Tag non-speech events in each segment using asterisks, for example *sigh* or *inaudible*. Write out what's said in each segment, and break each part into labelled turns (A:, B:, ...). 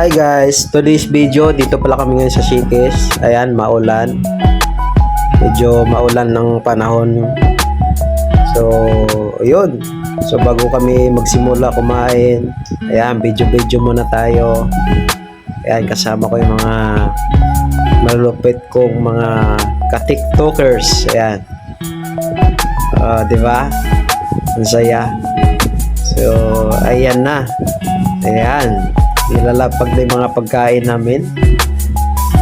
A: Hi guys, today's video dito pala kami ngayon sa Shikis. Ayan, maulan. Medyo maulan ng panahon. So, yun. So bago kami magsimula kumain, ayan, video-video muna tayo. Ayan, kasama ko yung mga malulupit kong mga ka-tiktokers. Ayan. Ah, di ba? Ang saya. So, ayan na. Ayan. Nilalapag na yung mga pagkain namin.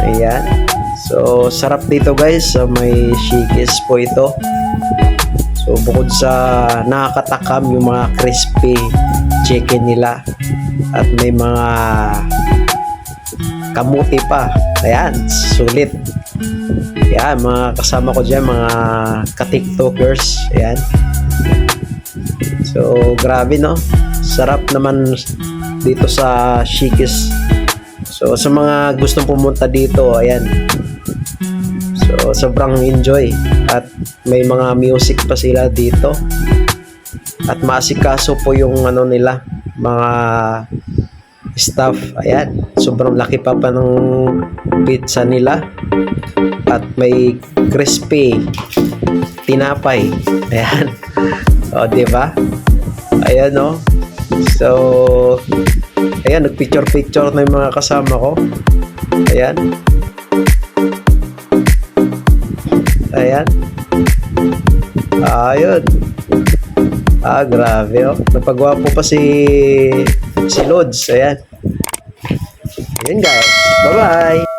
A: Ayan. So, sarap dito guys. So, may shikis po ito. So, bukod sa nakakatakam yung mga crispy chicken nila. At may mga kamuti pa. Ayan. Sulit. Ayan. Mga kasama ko dyan. Mga ka-tiktokers. Ayan. So, grabe no. Sarap naman dito sa Shikis. So, sa mga gustong pumunta dito, ayan. So, sobrang enjoy. At may mga music pa sila dito. At maasikaso po yung ano nila, mga staff. Ayan. Sobrang laki pa pa ng pizza nila. At may crispy tinapay. Ayan. *laughs* O, di ba? Ayan, no? So, ayan, nagpicture-picture na yung mga kasama ko. Ayan. Ayan. Ayun. Ah, grabe, oh. Napagwapo pa si si Lods. Ayan. Ayan, guys. Bye-bye.